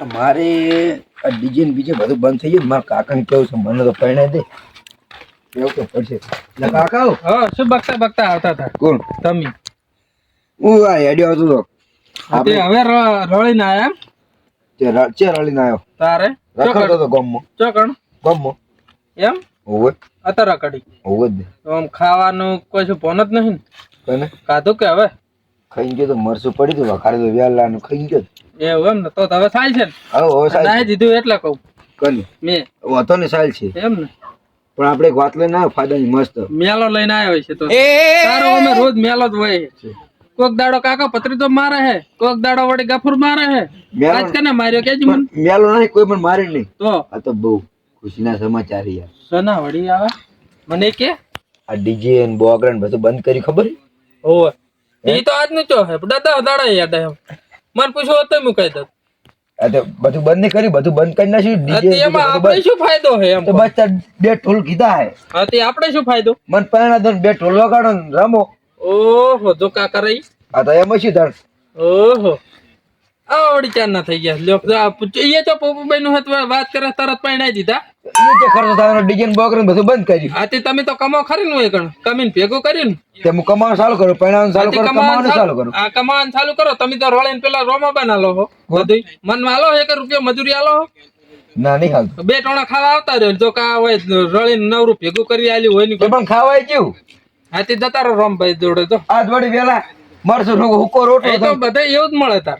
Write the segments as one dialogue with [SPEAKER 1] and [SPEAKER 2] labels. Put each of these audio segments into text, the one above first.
[SPEAKER 1] મારે આ ડીજે ને બીજે બધું બંધ થઈ ગયું મારા કાકાને કેવું છે મને તો પરણાઈ દે. કેવું તો પડશે? એટલે કાકા
[SPEAKER 2] હા શું બકતા બકતા આવતા હતા?
[SPEAKER 1] કોણ?
[SPEAKER 2] તમે.
[SPEAKER 1] હું આ હેડ્યો આવતો હતો
[SPEAKER 2] તે હવે રળીને આવ્યા એમ?
[SPEAKER 1] ચે રળીને આવ્યો
[SPEAKER 2] તારે?
[SPEAKER 1] રખડતો હતો ગામમાં
[SPEAKER 2] ચોકણ
[SPEAKER 1] ગામમાં
[SPEAKER 2] એમ?
[SPEAKER 1] હોવે.
[SPEAKER 2] અત્યારે રકડી
[SPEAKER 1] હોવે જ
[SPEAKER 2] આમ ખાવાનું કોઈ શું જ નહીં ને?
[SPEAKER 1] કને?
[SPEAKER 2] ખાધું કે હવે?
[SPEAKER 1] ખાઈ ગયો તો મરસું પડી ગયું વખાડે તો વ્યાલાનું ખાઈ ગયો
[SPEAKER 2] એવું એમ ને તો તો હવે સાલ છે ને.
[SPEAKER 1] હવે હવે સાલ
[SPEAKER 2] નાહી દીધું એટલે કહું.
[SPEAKER 1] કને
[SPEAKER 2] મેં.
[SPEAKER 1] વાતો ને સાલ છે.
[SPEAKER 2] એમ ને.
[SPEAKER 1] પણ આપણે એક વાત લઈને આવ્યો ફાયદાની મસ્ત.
[SPEAKER 2] મેલો લઈને આવ્યો છે તો. તારો અમે રોજ મેલો જ હોય. કોક દાડો કાકા પતરી તો મારે હે કોક દાડો વડે ગફુર મારે હે. આજ કને માર્યો કેજી મને?
[SPEAKER 1] મેલો નહીં કોઈ પણ મારે નહીં.
[SPEAKER 2] તો?
[SPEAKER 1] આ તો બહુ ખુશીના સમાચાર યાર.
[SPEAKER 2] સના વડી આવે? મને કે?
[SPEAKER 1] આ ડીજે ને બોગરા ને બધું બંધ કરી ખબર છે?
[SPEAKER 2] એ તો આજનું ચો હે દાદા દાડા યાદ હે મને પૂછો તો દઉં.
[SPEAKER 1] બધું બંધ નહીં કર્યું બધું બંધ કરી નાખ્યું ડીજે
[SPEAKER 2] એમાં આપણે શું ફાયદો હે એમ?
[SPEAKER 1] તો બસ બે ઢોલ કીધા હે.
[SPEAKER 2] હા તે આપણે શું ફાયદો?
[SPEAKER 1] મન પહેણા દો બે ઢોલ વગાડો ને રમો.
[SPEAKER 2] ઓહો તો કાકા રહી.
[SPEAKER 1] આ તો એમ શું તાર
[SPEAKER 2] ઓહો. આવડી ચાર ના થઈ ગયા? લ્યો તો આ પૂછ- એ તો પોપુભાઈ નું હતું વાત કરે તરત પાણી દીધા.
[SPEAKER 1] જે ખર્ચો થવાનો ડિઝાઇન બોકરીને બધું બંધ કર્યું
[SPEAKER 2] આથી તમે તો કમાઓ ખરી નું એકણ કમીને ભેગો કર્યું ને?
[SPEAKER 1] તે હું કમાવાનું ચાલુ કરું પહેણાવાનું ચાલુ કરું
[SPEAKER 2] કમાવાનું
[SPEAKER 1] ચાલુ કરું.
[SPEAKER 2] આ કમાવાનું ચાલુ કરો. તમે તો રોળીને પેલા રોમા આલો હો બધું મનમાં આલો એક રૂપિયો મજૂરી આલો
[SPEAKER 1] ના નહીં હાલતું.
[SPEAKER 2] બે ટોણા ખાવા આવતા રહ્યો જો કા હોય રળીને નવરું ભેગું કરી આલ્યું હોય ને
[SPEAKER 1] પણ ખાવાય કેવું
[SPEAKER 2] તે જતા રહો રોમભાઈ જોડે તો
[SPEAKER 1] આજ વળી વેલા મરશું હુકો રોટલો
[SPEAKER 2] તો બધા એવું જ મળે તાર.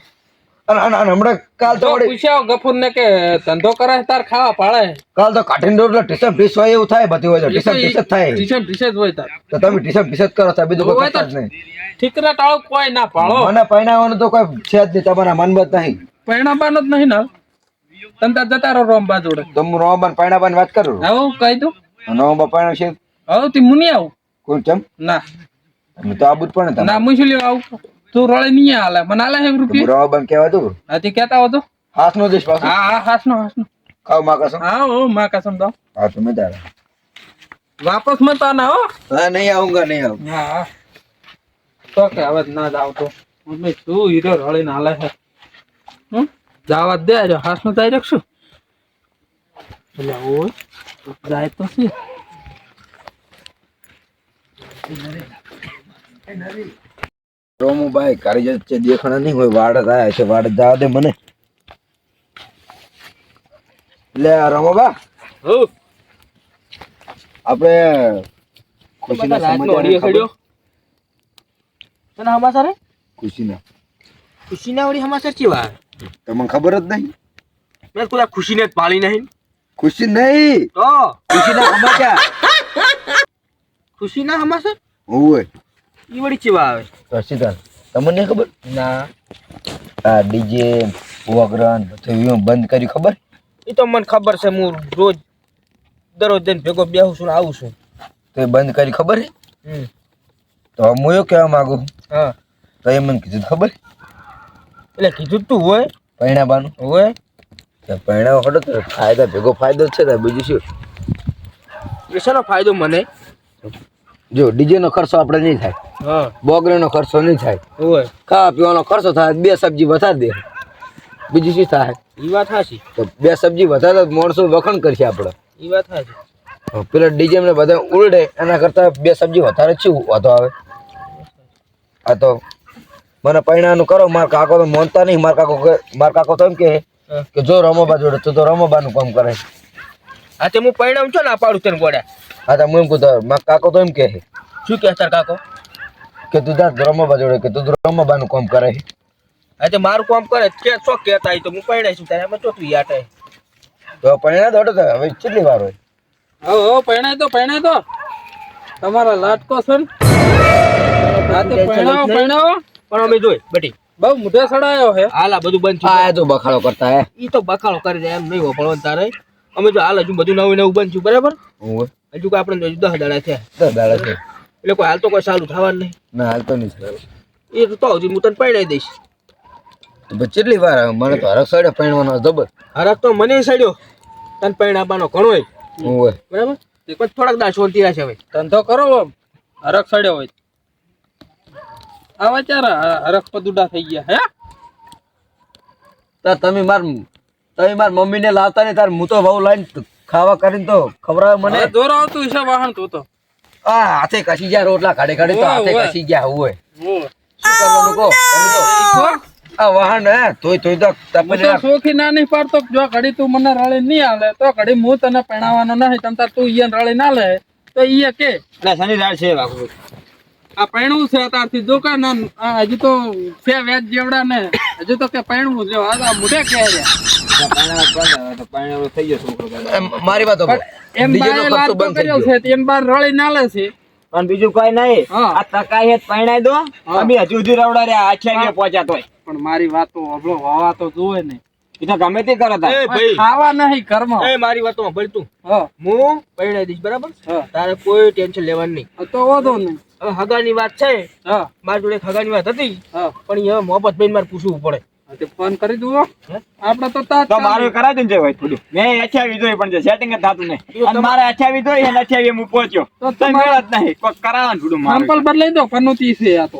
[SPEAKER 1] અને અને- અને હમણાં કાલ તો
[SPEAKER 2] પૂછ્યા ગફુર ને કે ધંધો કરે તાર ખાવા પાડે
[SPEAKER 1] કાલ તો કાઠીને ટીસમ ટીસ હોય એવું થાય બધું હોય ટીસમ ટીસ જ થાય.
[SPEAKER 2] ટીશન ટીશન હોય તાર.
[SPEAKER 1] તો તમે ટીસમ ટીસ જ કરો તો બીજું કોઈ
[SPEAKER 2] હોય તો
[SPEAKER 1] કરતા જ નહીં.
[SPEAKER 2] ઠીકરા ટાળો કોઈ ના પાળો
[SPEAKER 1] મને પહેણાવાનું તો કોઈ છે જ નહીં તમારા મનમાં જ નહીં.
[SPEAKER 2] જ નહીં ના તંતા જતા રહો રોમબા જોડે.
[SPEAKER 1] તો હું નવાબાન વાત કરું?
[SPEAKER 2] આવું કહી દઉં.
[SPEAKER 1] નવાબા પહેણા છે?
[SPEAKER 2] હવે તી મુની આવું.
[SPEAKER 1] કોણ ચમ?
[SPEAKER 2] ના.
[SPEAKER 1] હું તો પણ તમે
[SPEAKER 2] ના મુશી લેવા આવું. તું રળે નહીં હાલે. મને હાલે એક રૂપિયા?
[SPEAKER 1] નવાબાન કહેવા દઉં
[SPEAKER 2] હાથી કેતા હો તો.
[SPEAKER 1] હાથ નો દેશ પાછો.
[SPEAKER 2] હા હા હાસનો હાસનો
[SPEAKER 1] ખાવમાં કસમ
[SPEAKER 2] હા ઓ માં કસમ દો
[SPEAKER 1] હા તમે તારા
[SPEAKER 2] વાપસ મત આના હો.
[SPEAKER 1] હા નહીં આવુંગા નહીં આવું.
[SPEAKER 2] હા. તો કે હવે ના જાવ તો. મમ્મી શું હીરો રળીને હાલે છે? હમ? જાવા દે આજે હાસનો તાઈ રાખશું. એટલે ઓય જાય તો છે.
[SPEAKER 1] રોમુભાઈ કારીગર છે દેખાણા નહીં હોય વાડ જ છે વાડ જ જવા દે મને. લે રમોબા. આપણે ખુશીના સમાચાર?
[SPEAKER 2] તને સમાચાર હે?
[SPEAKER 1] ખુશીના.
[SPEAKER 2] ખુશીના વળી સમાચાર કેવા
[SPEAKER 1] તમને ખબર જ નહીં?
[SPEAKER 2] મેં કોઈ ખુશીને જ પાળી નહીં.
[SPEAKER 1] ખુશી નહીં.
[SPEAKER 2] તો?
[SPEAKER 1] ખુશીના સમાચાર.
[SPEAKER 2] ખુશીના સમાચાર?
[SPEAKER 1] હોય.
[SPEAKER 2] ઈ વળી કેવા આવે?
[SPEAKER 1] તો સીધા તમને નહીં ખબર?
[SPEAKER 2] ના.
[SPEAKER 1] આ ડીજે વગરન બધું બંધ કર્યું ખબર?
[SPEAKER 2] એ તો મને ખબર છે હું રોજ દરરોજ જઈને ભેગો બેહું છું ને આવું છું.
[SPEAKER 1] તો એ બંધ કરી ખબર
[SPEAKER 2] હે
[SPEAKER 1] તો હું એવું કહેવા માગું
[SPEAKER 2] હા.
[SPEAKER 1] તો એ મને કીધું ખબર?
[SPEAKER 2] એટલે કીધું તું હોય.
[SPEAKER 1] પૈણાબાનું?
[SPEAKER 2] હોય.
[SPEAKER 1] તો પૈણાવો ખડો તો ફાયદા ભેગો ફાયદો જ છે ને બીજું શું?
[SPEAKER 2] એ શાનો ફાયદો મને?
[SPEAKER 1] જો ડીજે નો ખર્ચો આપણે નહીં થાય. બોગરે નો ખર્ચો નહીં થાય. ખાવા પીવાનો ખર્ચો થાય બે સબ્જી વધારે દે. બીજું શું થાય?
[SPEAKER 2] એ વાત હાચી.
[SPEAKER 1] તો બે સબ્જી વધારે માણસો વખણ કરશે આપણે.
[SPEAKER 2] એ વાત હાચી.
[SPEAKER 1] પેલા ડીજે ને બધા ઉલડે એના કરતા બે સબ્જી વધારે શું વાતો આવે? આ તો મને પૈણાનું કરો માર કાકો તો મોનતા નહીં. માર કાકો માર કાકો તો એમ કે કે જો રમોબા જોડે તો તો રમોબાનું કામ કરે.
[SPEAKER 2] હા તે હું પરિણામ છો ને આ પાડું તને ગોળ્યા
[SPEAKER 1] હા તો હું એમ કહું તો મારા કાકો તો એમ કે
[SPEAKER 2] શું કે તાર કાકો?
[SPEAKER 1] કે તું તાર રમોબા જોડે કે તું તો રમોબાનું કામ કરે
[SPEAKER 2] હા તો મારું કામ કરે કે શું કહેતા તો હું પરિણાય છું તારે. એમાં ચોથું યાટે
[SPEAKER 1] તો પૈણા દોડો તો હવે કેટલી વાર હોય?
[SPEAKER 2] હા હો પરણાય તો પરણાય તો તમારા લાટકો છે ને. હા તે પરણાવો પરણાવો. પણ અમે જોઈ બટી. બહુ મુઢે સડાયો હે. હાલા આ બધું બંધ
[SPEAKER 1] આ તો બખાડો કરતા હે.
[SPEAKER 2] ઈ તો બખાડો કરી દે એમ નહીં વપડવાનું તારે. અમે જો હાલ હજુ બધું નવું નવું બનશું બરાબર?
[SPEAKER 1] હું
[SPEAKER 2] હજુ કોઈ આપણે દસ દાડા છે
[SPEAKER 1] દસ દાડા છે
[SPEAKER 2] એટલે કોઈ હાલ તો કોઈ સારું થવાનું નહીં.
[SPEAKER 1] ના હાલ તો નહીં સારું
[SPEAKER 2] એ તો હજી હું તને પડાવી દઈશ.
[SPEAKER 1] તો કેટલી વાર આવે? મને તો હરખ સડ્યો પૈણવાનો જબર
[SPEAKER 2] હરક તો મને સડ્યો. તને પરણાવવાનો ઘણો હોય.
[SPEAKER 1] હું હોય.
[SPEAKER 2] બરાબર? તે પણ થોડાક દાડા રહ્યા છે હવે. ધંધો કરો હરક સડ્યો હોય. આવા ચાર હરક પદુડા થઈ ગયા હે?
[SPEAKER 1] તો તમે માર તમે માર મમ્મીને લાવતા નહીં તાર હું તો બહુ લાઈન ખાવા કરીને તો ખવડાવે મને.
[SPEAKER 2] જોર આવતું છે વાહન તું તો.
[SPEAKER 1] આ હાથે કસી ગયા રોટલા કાઢે કાઢે તો હાથે કસી ગયા હોય શું કરવાનું કહો? તમે તો આ વાહન હે? તોય તોય તો
[SPEAKER 2] હું સોખી ના નહીં પાડતો જો ઘડી તું મને રળે નહીં આલે તો ઘડી હું તને પહેણાવાનો નહીં તમ તાર તું ઈયન રળે ના લે તો ઈએ કે?
[SPEAKER 3] એટલે શનિવાર છે બાપુ.
[SPEAKER 2] આ પૈણું છે તારથી જો કે હજી તો છે વેજ જેવડા ને હજુ તો કે પૈણું જો આ મુઢે કે રહ્યા
[SPEAKER 3] તો પાણી થઈ ગયો છોકરો દાદા.
[SPEAKER 1] એમ મારી વાતો
[SPEAKER 2] એમ બાર રળી નાલે છે.
[SPEAKER 3] પણ બીજું કઈ નહીં.
[SPEAKER 2] હા.
[SPEAKER 3] આ તકાઈ હેત પરણાઈ દો. અમે હજુ હજુ રવડા રહ્યા કે પહોંચ્યા તોય.
[SPEAKER 2] પણ મારી વાત તો અબળો હવા તો જોવે ને.
[SPEAKER 3] એ તો ગમે તે કરે.
[SPEAKER 2] ખાવા નહીં કર્મ
[SPEAKER 4] મારી વાતો સાંભળ તું.
[SPEAKER 2] હા.
[SPEAKER 4] હું પરણાઈ દઈશ બરાબર?
[SPEAKER 2] હા.
[SPEAKER 4] તારે કોઈ ટેન્શન લેવાની નહીં.
[SPEAKER 2] તો વાંધો નહીં.
[SPEAKER 4] હગાની વાત છે.
[SPEAKER 2] હા.
[SPEAKER 4] મારી જોડે એક હગાની વાત હતી.
[SPEAKER 2] હા.
[SPEAKER 4] પણ એ મોહબ્બત ભાઈ મારે પૂછવું પડે.
[SPEAKER 2] ફોન કરી દઉં આપણે તો
[SPEAKER 3] તો મારું કરાવી દેજો ભાઈ થોડું. મેં અઠ્યાવી જોઈ પણ છે સેટિંગ જ થતું નહીં. અને મારે અઠ્યાવી જોઈ અને અઠ્યાવી હું પહોંચ્યો.
[SPEAKER 2] તો
[SPEAKER 3] તો મેળ જ નહીં. કોઈ કરાવવાનું થોડું
[SPEAKER 2] સંપલ બદલાઈ દો પનોતી છે આ તો.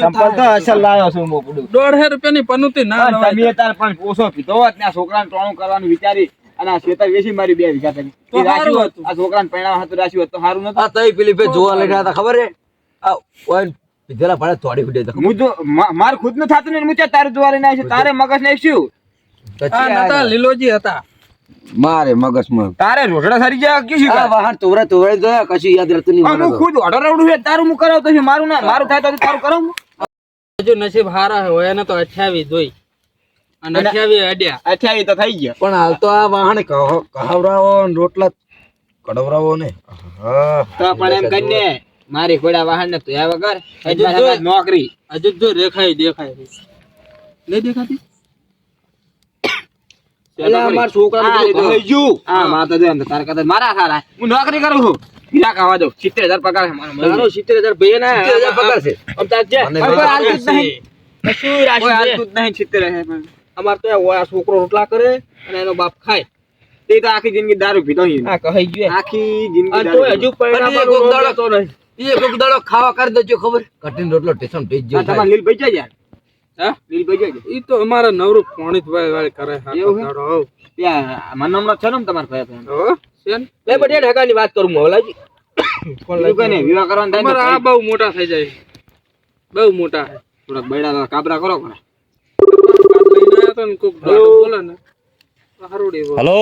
[SPEAKER 3] સંપલ તો અસલ લાવ્યો છું હું પૂડું.
[SPEAKER 2] દોઢ રૂપિયાની પનોતી ના
[SPEAKER 3] પણ
[SPEAKER 2] લવાય.
[SPEAKER 3] તમે તાર પણ ઓછો પીધો હોત ને આ છોકરાને ટોણું કરવાનું વિચારી અને આ વેચી મારી બે વીઘા કરી
[SPEAKER 2] તો સારું
[SPEAKER 3] હતું. આ છોકરાને પરણાવવા હાથું રાખ્યું હોત તો સારું નતું.
[SPEAKER 1] આ તઈ પેલી ભાઈ જોવા હતા ખબર હે આ પીધેલા ભાડે તોડી ઉડે તો
[SPEAKER 3] હું જો માર મારું ખુદનું થાતું ને હું ત્યાં તારું જોવા લઈને આવ્યો તારે મગજ શું
[SPEAKER 2] આ નતા લીલોજી હતા.
[SPEAKER 1] મારે મગજમાં.
[SPEAKER 3] તારે રોટડા સારી જાય કે શું
[SPEAKER 1] આ
[SPEAKER 3] કરે?
[SPEAKER 1] વાહન તોરા તોરે તો કશું યાદ રહેતું નહીં
[SPEAKER 3] હું ખુદ ઓર્ડર આવડું છે તારું હું કરાવતો છું મારું ના મારું થાય તો તારું કરાવું
[SPEAKER 2] જો નસીબ હારા હોય એને તો અઠ્યાવી જોઈ. અને
[SPEAKER 3] અને-
[SPEAKER 2] અઠ્યાવી અડ્યા.
[SPEAKER 3] અઠ્યાવી તો થઈ ગયા.
[SPEAKER 1] પણ હાલ તો આ વાહન કહ- કહાવરાવો ને રોટલા કડવરાવો ને. હા
[SPEAKER 3] પણ એમ કરીને મારી ઘોડા વાહન ને તું વગર
[SPEAKER 2] હજુ
[SPEAKER 3] નોકરી.
[SPEAKER 2] હજુ જો રેખાય દેખાય નહીં. દેખાતી
[SPEAKER 4] છોકરો રોટલા કરે અને એનો બાપ ખાય.
[SPEAKER 3] તે તો આખી જિંદગી દારૂ
[SPEAKER 4] પીધો કહી
[SPEAKER 3] આખી જિંદગી.
[SPEAKER 4] હજુ પરિણામ
[SPEAKER 1] એ કોક દાડો ખાવા કરી દેજો ખબર. કઠિન રોટલો ટેશન
[SPEAKER 3] ટેજ
[SPEAKER 1] જો
[SPEAKER 3] તમાર
[SPEAKER 1] તમારે
[SPEAKER 3] લીલ ભાઈ જાય
[SPEAKER 2] હા?
[SPEAKER 3] લીલ ભાઈ જાય
[SPEAKER 2] ઈ તો અમારે નવરું પોણી ભાઈ વાળ કરે હા? દાડો
[SPEAKER 3] ત્યાં મને હમણાં છે ને તમારે ભાઈ ભાઈ
[SPEAKER 2] હો, સેન ને?
[SPEAKER 4] બડે ઢગાની વાત કરું મોલાજી
[SPEAKER 3] કોણ કઈ વિવાહ કરવાનું થાય ને
[SPEAKER 2] આ બહુ મોટા થઈ જાય બહુ મોટા.
[SPEAKER 3] થોડા બૈડા કાબરા કરો ખરા.
[SPEAKER 2] હેલો. ને બોલે ને તો હારુડી બોલે.
[SPEAKER 5] હલો.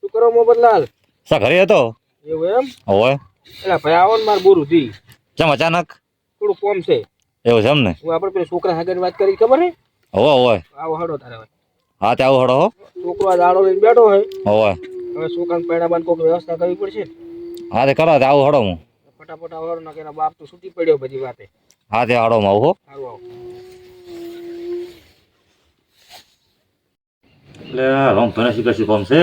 [SPEAKER 4] શું કરો મોહમ્મદલાલ?
[SPEAKER 5] સા ઘરે હતો?
[SPEAKER 4] એવું એમ?
[SPEAKER 5] હોય
[SPEAKER 4] એટલે ભાઈ આવો ને માર બોરું જી.
[SPEAKER 5] કેમ અચાનક?
[SPEAKER 4] થોડું કોમ છે.
[SPEAKER 5] એવું છે એમ ને?
[SPEAKER 4] હું આપણે પેલા છોકરા હાગરની વાત કરી ખબર હે
[SPEAKER 5] હોય હોય
[SPEAKER 4] આવો હડો તારે
[SPEAKER 5] હા તે આવો હડો હો.
[SPEAKER 4] છોકરો આ દાડો લઈને બેઠો હોય.
[SPEAKER 5] હોય
[SPEAKER 4] હવે છોકરાને પૈણા બાંધ કોઈક વ્યવસ્થા કરવી પડશે?
[SPEAKER 5] હા તે કરો તે આવો હડો હું.
[SPEAKER 4] ફટાફટ આવો હડો નાખે એના બાપ તો છૂટી પડ્યો બધી વાતે.
[SPEAKER 5] હા તે હડો
[SPEAKER 4] માં આવો
[SPEAKER 5] એટલે રોમ શીખે શું કોમ છે?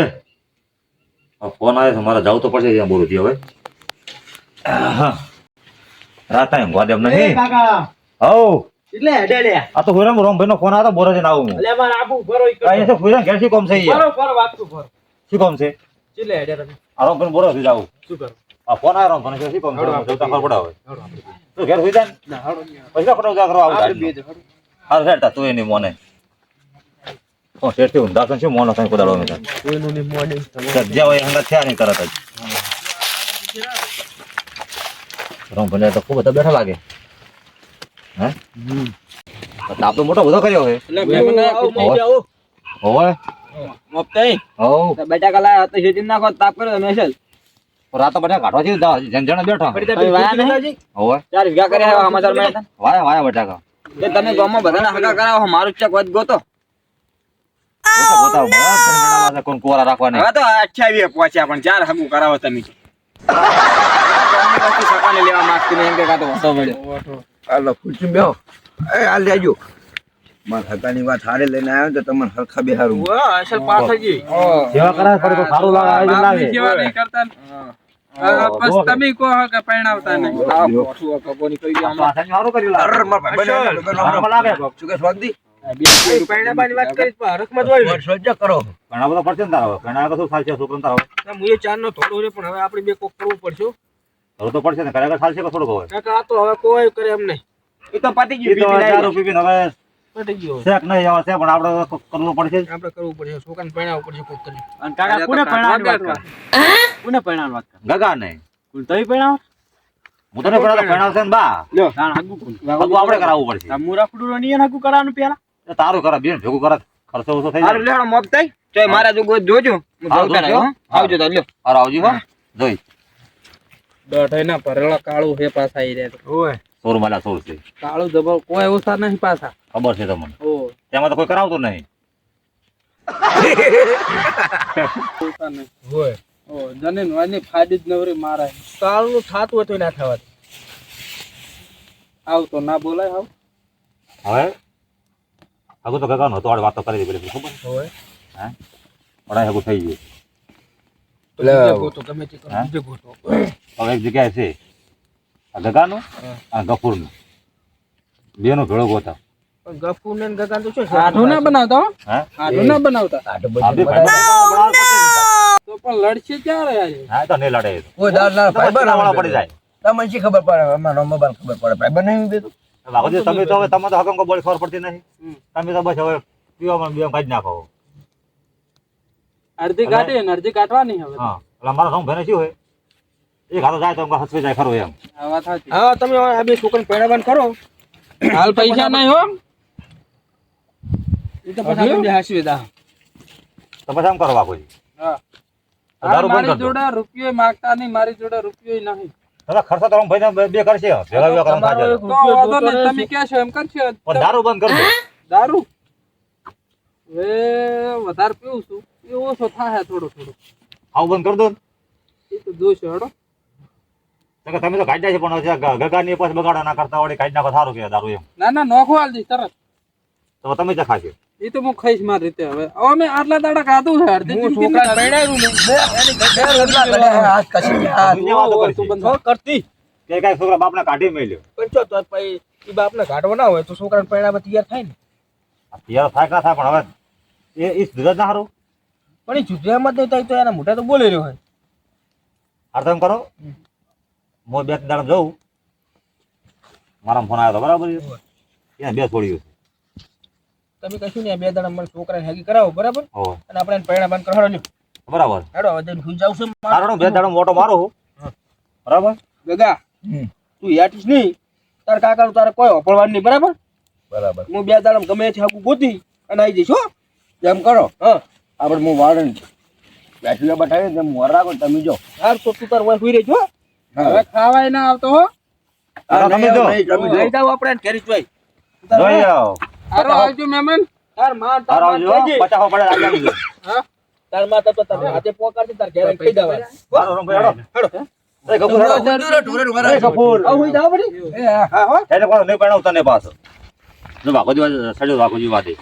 [SPEAKER 5] ફોન આવે છે મારે જવું તો પડશે ત્યાં બોલું હવે. રાત એમ ગોદેમ નહીં. હવ
[SPEAKER 4] એટલે હેડે લે
[SPEAKER 5] આ તો હુરામ રોમ ભાઈ નો ફોન આતો બોરે જઈને આવું હું.
[SPEAKER 4] એટલે માર આબુ ભરો ઈ
[SPEAKER 5] આ છે હુરામ ઘેર શું કોમ છે યાર
[SPEAKER 4] ભરો ભરો વાત તો ભરો.
[SPEAKER 5] શું કોમ છે?
[SPEAKER 4] એટલે હેડે તમે.
[SPEAKER 5] આ રોમ ભાઈ બોરો થી જાવું
[SPEAKER 4] શું કરો?
[SPEAKER 5] આ ફોન આ રોમ ભાઈ શું કોમ છે? જોતા ખબર પડે
[SPEAKER 4] બે.
[SPEAKER 5] તું ઘેર સુઈ જા ના.
[SPEAKER 4] હડો નહીં.
[SPEAKER 5] પછી જા કરો આવું
[SPEAKER 4] આપણે બે જ હડો.
[SPEAKER 5] હાલ હેડતા તું એની મોને. ઓ શેઠ દાસન શું મોનો કઈ કોદાડો મે
[SPEAKER 4] કોઈનું નહીં મોડે તમારે
[SPEAKER 5] જે હોય હંગા થયા નહીં તરત જ. રમ ભલે તો ખૂબ બધા બેઠા લાગે. હે? તાપ તો મોટો બધો કર્યો હે.
[SPEAKER 2] એટલે મેં મને
[SPEAKER 4] આવો,
[SPEAKER 5] હોય.
[SPEAKER 4] મોજે આવો.
[SPEAKER 5] હોવે.
[SPEAKER 3] મફતાઈ,
[SPEAKER 5] હો
[SPEAKER 3] તો શેતી નાખો તાપ કર્યો મેસેજ
[SPEAKER 5] રાતો બધા કાઢવા થી જણ જણ બેઠા. હોવે
[SPEAKER 3] ચાર વિગા કર્યા એવા સમાચાર મે વાયા
[SPEAKER 5] વાયા વાયા બટાકા
[SPEAKER 3] એ તમે ગામમાં બધાને હગા કરાવો મારું ચક વધ ગોતો.
[SPEAKER 5] ગોતા ગોતા બધા કોણ કુવારા રાખવા નહીં
[SPEAKER 3] હવે તો અઠ્યાવીએ પહોંચ્યા પણ ચાર હગું કરાવો તમે. વસ્તુ સકાને લેવા માંગતી નહીં એમ કે કાં તો વસો પડ્યો
[SPEAKER 1] હાલો ખુરશી બેહો. એ હાલ લેજો. મારા હકાની વાત હારે લઈને આવ્યો તો તમને હરખા બેહારું.
[SPEAKER 4] વાહ, અસલ પાસ
[SPEAKER 5] સેવા કરા પડે તો સારું લાગે
[SPEAKER 2] બાપની
[SPEAKER 5] લાગે.
[SPEAKER 2] સેવા નહીં કરતા હા, બસ તમે કહો હો કે પરણાવતા નહીં.
[SPEAKER 3] આ પોઠું આ કપોની કરી આમ
[SPEAKER 5] સારું કર્યું લાગે.
[SPEAKER 1] મારા
[SPEAKER 5] ભાઈ
[SPEAKER 1] બને
[SPEAKER 5] લાગે.
[SPEAKER 1] શું કે સ્વાગતી?
[SPEAKER 4] કરી પણ ને.
[SPEAKER 1] કરો?
[SPEAKER 5] આવે ના,
[SPEAKER 4] હવે આપણે બે કોક કરવું પડશે.
[SPEAKER 5] હવે તો પડશે ને ખરેખર ચાલશે કે થોડુંક હવે?
[SPEAKER 4] કાકા આ તો હવે કોઈ કરે એમ નહીં.
[SPEAKER 3] એ તો પતી ગયું
[SPEAKER 5] તો
[SPEAKER 3] લાવી.
[SPEAKER 5] રૂપિયા હવે
[SPEAKER 4] પટી ગયો.
[SPEAKER 5] શેક નહીં આવે છે પણ આપણે કરવું પડશે
[SPEAKER 4] આપણે કરવું પડશે છોકરાને પરણાવવું પડશે કોક કરી
[SPEAKER 3] અને કાકા કોને પરણાવવાની વાત કર? કોને પરણાવવાની વાત કર?
[SPEAKER 5] ગગા ને
[SPEAKER 3] કોણ તઈ પરણાવ
[SPEAKER 5] હું તને પેલા પરણાવશે ને બા.
[SPEAKER 3] લ્યો તાણ હાગુ કોણ?
[SPEAKER 5] હગું આપણે કરાવવું પડશે.
[SPEAKER 3] આ મુરા ફડુરો નહીં હાગુ કરાવવાનું પેલા?
[SPEAKER 5] એ તારું કરે બેન ભેગું કરે ખર્ચો ઓછો થઈ
[SPEAKER 1] જાય.
[SPEAKER 5] જાય
[SPEAKER 1] લેવાનો મોપ થઈ ચોય મારા જો જોજો. હું
[SPEAKER 5] જોતા.
[SPEAKER 1] હો. આવજો તો લ્યો.
[SPEAKER 5] અરે આવજો હો. જોઈ.
[SPEAKER 2] દોઢ ના ભરેલા કાળું હે પાછા આવી રહ્યા
[SPEAKER 4] ઓય.
[SPEAKER 5] સોર માલા સોર છે.
[SPEAKER 2] કાળું જબર કોઈ ઓછા નહીં પાછા.
[SPEAKER 5] ખબર છે તમને?
[SPEAKER 2] ઓ.
[SPEAKER 5] તેમાં તો કોઈ કરાવતું નહીં.
[SPEAKER 2] ઓછા નહીં.
[SPEAKER 4] હોય
[SPEAKER 2] ઓ જમીન વાની ફાડી જ નવરી મારે.
[SPEAKER 4] કાળું થાતું હતું ના થવા
[SPEAKER 2] આવ તો ના બોલાય હાવ.
[SPEAKER 5] હવે? હગું તો ગગા નતો વાત તો કરી દે પેલી ખબર
[SPEAKER 4] હોય
[SPEAKER 5] હે? પડાય હગું થઈ ગયું
[SPEAKER 4] બીજે ગોતો ગમે તે કરો
[SPEAKER 5] હા?
[SPEAKER 4] બીજે ગોતો
[SPEAKER 5] હવે એક જગ્યાએ છે. આ ગગાનું અને ગફુરનું. બેનો ભેળો ગોતા
[SPEAKER 4] ગફૂર ગફુ ને ગગાન તો શું છે?
[SPEAKER 2] આઠું ના બનાવતા હો?
[SPEAKER 5] હે?
[SPEAKER 2] આઠું ના બનાવતા?
[SPEAKER 5] આ
[SPEAKER 2] તો પણ લડશે ક્યારે આજે?
[SPEAKER 5] હા તો નહીં લડે.
[SPEAKER 1] કોઈ દાર ના ફાઈબર
[SPEAKER 5] વાળા પડી જાય.
[SPEAKER 1] તમને શી ખબર પડે? અમારો મોબાઈલ ખબર પડે. ફાઈબર નહીં દેતો
[SPEAKER 5] તમે તો હવે તમે તો હકમ બોલી ખબર પડતી નહીં. તમે તો બસ હવે પીવામાં બીવામાં કાઢી નાખો.
[SPEAKER 2] અડધી કાઢી અને અડધી કાઢવાની હવે.
[SPEAKER 5] હા એટલે મારા સમ ભેને શું હોય? એક હાથો જાય તો એમ હસવે જાય ખરો એમ.
[SPEAKER 2] આ વાત સાચી.
[SPEAKER 4] હા તમે આ બે છોકરાને પરણાવવાનું કરો.
[SPEAKER 2] હાલ પૈસા નહીં હો.
[SPEAKER 4] એ તો પછી આપણે હસવે દા
[SPEAKER 5] તો પછી આમ કરવા કોઈ
[SPEAKER 2] હા. મારી જોડે રૂપિયો માંગતા નહીં મારી જોડે રૂપિયો નહીં.
[SPEAKER 5] હવે ખર્ચો તો ભાઈ બે કરશે. ભેગા ભેગા કરવાનું થાય
[SPEAKER 2] તો વાંધો નહીં તમે કહેશો એમ કરશો.
[SPEAKER 5] પણ દારૂ બંધ કરી
[SPEAKER 2] દારૂ? એ વધારે પીવું છું. એ ઓછો થાય થોડો થોડો
[SPEAKER 5] આવું બંધ કરી દો
[SPEAKER 2] એ તો જોશે હડો
[SPEAKER 5] તમે તો કાઢ્યા છે પણ હજી આ ગગા ની પાછ બગાડો ના કરતા વળી કાઢી નાખો સારું કે દારૂ એમ
[SPEAKER 2] ના ના નોખો હાલ દઈશ તરત
[SPEAKER 5] તો તમે જ ખાશો
[SPEAKER 2] એ તો હું ખાઈશ મારી રીતે હવે હવે આટલા દાડા ખાધું છે અડધી
[SPEAKER 4] હું છોકરાને
[SPEAKER 2] નહીં
[SPEAKER 4] ને.
[SPEAKER 2] તું બંધ
[SPEAKER 4] કરતી
[SPEAKER 5] કે કઈ છોકરા બાપને કાઢી મેલ્યો
[SPEAKER 4] પણ જો તો પછી એ બાપને કાઢવો ના હોય તો છોકરાને પરણાવવા તૈયાર થાય ને
[SPEAKER 5] તૈયાર થાય ના થાય પણ હવે એ ઈ સુધર ના સારું
[SPEAKER 4] પણ એ જુદરામાં જ નહીં થાય તો એના મોઢા તો બોલી રહ્યો હોય.
[SPEAKER 5] હાર તો કરો. હું બે દાડા જઉં. મારા ફોન આવ્યો હતો બરાબર એને બે છોડ્યું
[SPEAKER 4] તમે કશું નહીં બે દાડા મને છોકરાને હેગી કરાવો બરાબર? અને આપણે એને બંધ કરાવો લ્યો.
[SPEAKER 5] બરાબર.
[SPEAKER 4] હેડો હવે જઈને સુઈ જાવ છે
[SPEAKER 5] તારો બે દાડો મોટો મારો બરાબર?
[SPEAKER 4] ગગા તું યાટીસ નહીં. તાર કાકાનું તારે કોઈ ઓપળવાનું નહીં બરાબર?
[SPEAKER 1] બરાબર.
[SPEAKER 4] હું બે દાડા ગમે છે હાકું ગોતી અને આવી જઈશ હો.
[SPEAKER 1] જેમ કરો
[SPEAKER 4] હા.
[SPEAKER 1] આપણે હું વાળન બેઠું બતાવી તમે મોર રાખો તમે જો.
[SPEAKER 4] હાર તો તું તાર સુઈ રહેજો
[SPEAKER 2] હવે ખાવાય ના આવતો હો.
[SPEAKER 5] તમે જો.
[SPEAKER 1] તમે જો.
[SPEAKER 4] લઈ જાવ આપણે ઘેરી જોઈ.
[SPEAKER 5] જોઈ આવો.
[SPEAKER 2] હારો આવજો
[SPEAKER 4] મેમન. તારમાં તાર
[SPEAKER 5] આવજો પચાવો પડે રાખજો
[SPEAKER 2] હા?
[SPEAKER 4] તારમાં તો તાર હાથે પોકારતી તાર ઘેર ખાઈ જવાનું.
[SPEAKER 5] તારો રંગ ભાઈ હેડો. એ કપૂર હેડો. એ કપૂર.
[SPEAKER 4] આવું હોય જાવ બધી.
[SPEAKER 1] એ હા.
[SPEAKER 4] હા. હો
[SPEAKER 5] એને કોણ નહીં પરણાવ તને પાછો. જો વાઘોજી વાત- સડ્યો વાઘોજી વાતે